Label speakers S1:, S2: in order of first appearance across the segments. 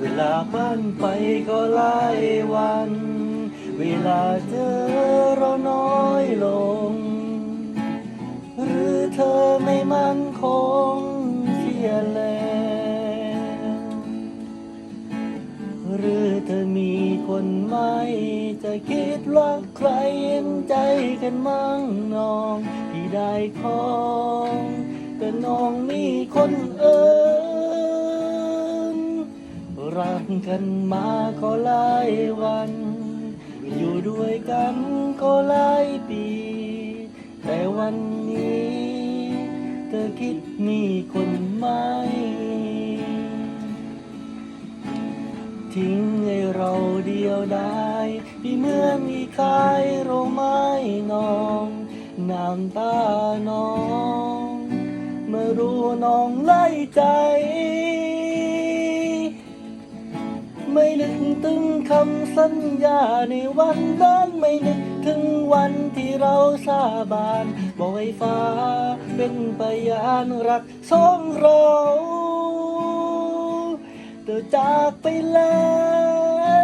S1: เวลาผ่านไปก็หลายวัน เวลาเจอเราน้อยลง หรือเธอไม่มั่นคงเสียแล้วหรือเธอมีคนใหม่จะคิดว่าใครเห็นใจกันมั่งน้อง ที่ได้ของแต่น้องมีคนเอิน รักกันมาก็หลายวัน อยู่ด้วยกันก็หลายปี แต่วันนี้ เธอคิดมีคนใหม ทิ้งให้เราเดียวได้ที่เหมือนมีใครเราไม่นองน้ำตาน้อง เมื่อรู้น้องไล่ใจ ไม่นึกถึงคำสัญญาในวันนั้นไม่นึกถึงวันที่เราสาบานบอกให้ฟ้าเป็นพยานรักสองเราเธอจากไปแล้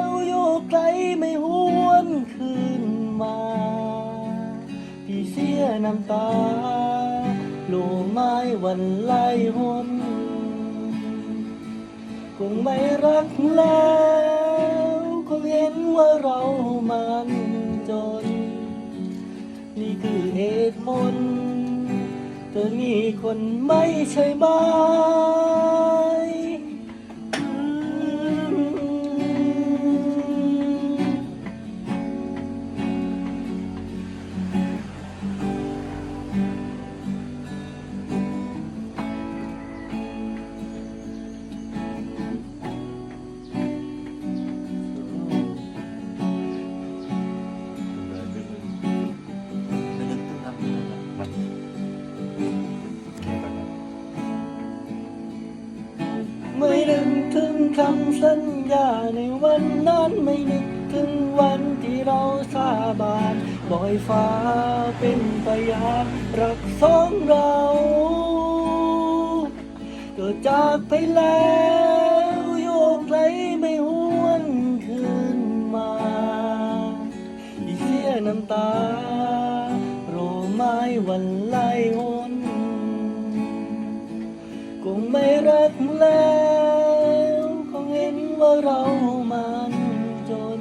S1: วอยู่ไกลไม่หวนคืนมา พี่เสียน้ำตาโลไม้วันไล่หน คงไม่รักแล้วคงเห็นว่าเรามันจน นี่คือเหตุผลเธอมีคนไม่ใช่ไห ไม่นึกถึงคำสัญญาในวันนั้นไม่นึกถึงวันที่เราสาบานปล่อยฟ้าเป็นพยานรักสองเราเกิดจากไปแล้วโยกไหลไม่หวนคืนมาอีเสียน้ำตา โรไม้วันไล่หนคงไม่รักแล้ว เรามันจน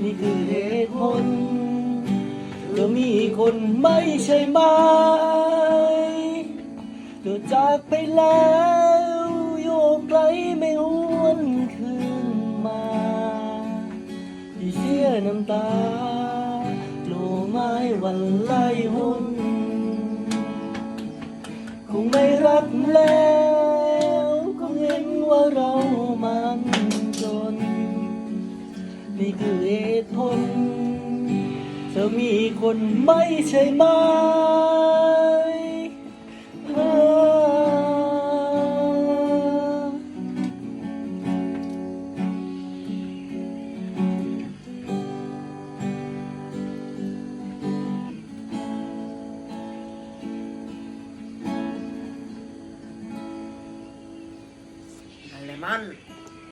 S1: นี่คือเหตุผลเธอมีคนไม่ใช่ไหมเธอจากไปแล้วโยกไกลไม่หวนคืนมาที่เสียน้ำตาโลไม้วันไล่หุนคงไม่รักแล้ว นี่คือเหตุผล เธอมีคนไม่ใช่ไหม
S2: มัน